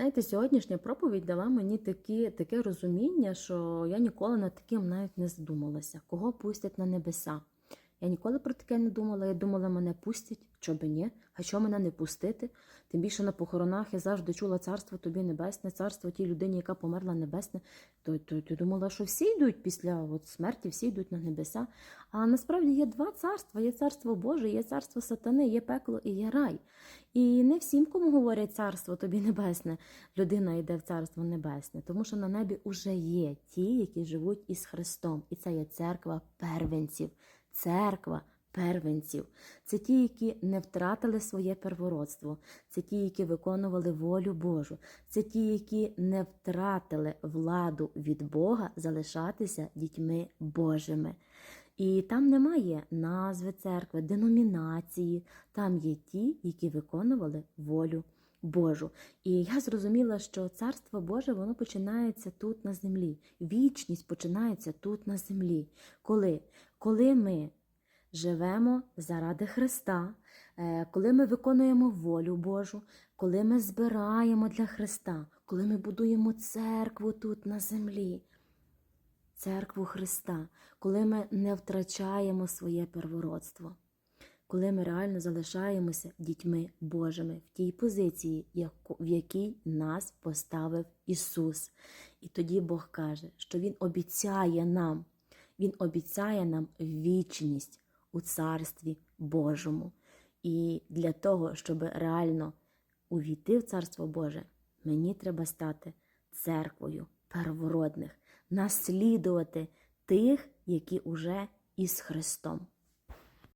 Знаєте, сьогоднішня проповідь дала мені такі, таке розуміння, що я ніколи над таким навіть не задумалася. Кого пустять на небеса? Я ніколи про таке не думала. Я думала, мене пустять, що ні, а що мене не пустити. Тим більше на похоронах я завжди чула царство тобі небесне, царство тій людині, яка померла небесне. То, то, то думала, що всі йдуть після от, смерті, всі йдуть на небеса. А насправді є два царства: є царство Боже, є царство сатани, є пекло і є рай. І не всім, кому говорять царство тобі небесне, людина йде в царство небесне, тому що на небі вже є ті, які живуть із Христом. І це є церква первенців. Церква первенців. Це ті, які не втратили своє первородство, це ті, які виконували волю Божу, це ті, які не втратили владу від Бога залишатися дітьми Божими. І там немає назви церкви, деномінації, там є ті, які виконували волю Божу. І я зрозуміла, що царство Боже воно починається тут на землі. Вічність починається тут на землі. Коли? Коли ми живемо заради Христа, е, коли ми виконуємо волю Божу, коли ми збираємо для Христа, коли ми будуємо церкву тут на землі. Церкву Христа, коли ми не втрачаємо своє первородство, коли ми реально залишаємося дітьми Божими в тій позиції, в якій нас поставив Ісус. І тоді Бог каже, що Він обіцяє нам, Він обіцяє нам вічність у Царстві Божому. І для того, щоб реально увійти в Царство Боже, мені треба стати церквою первородних, наслідувати тих, які уже із Христом.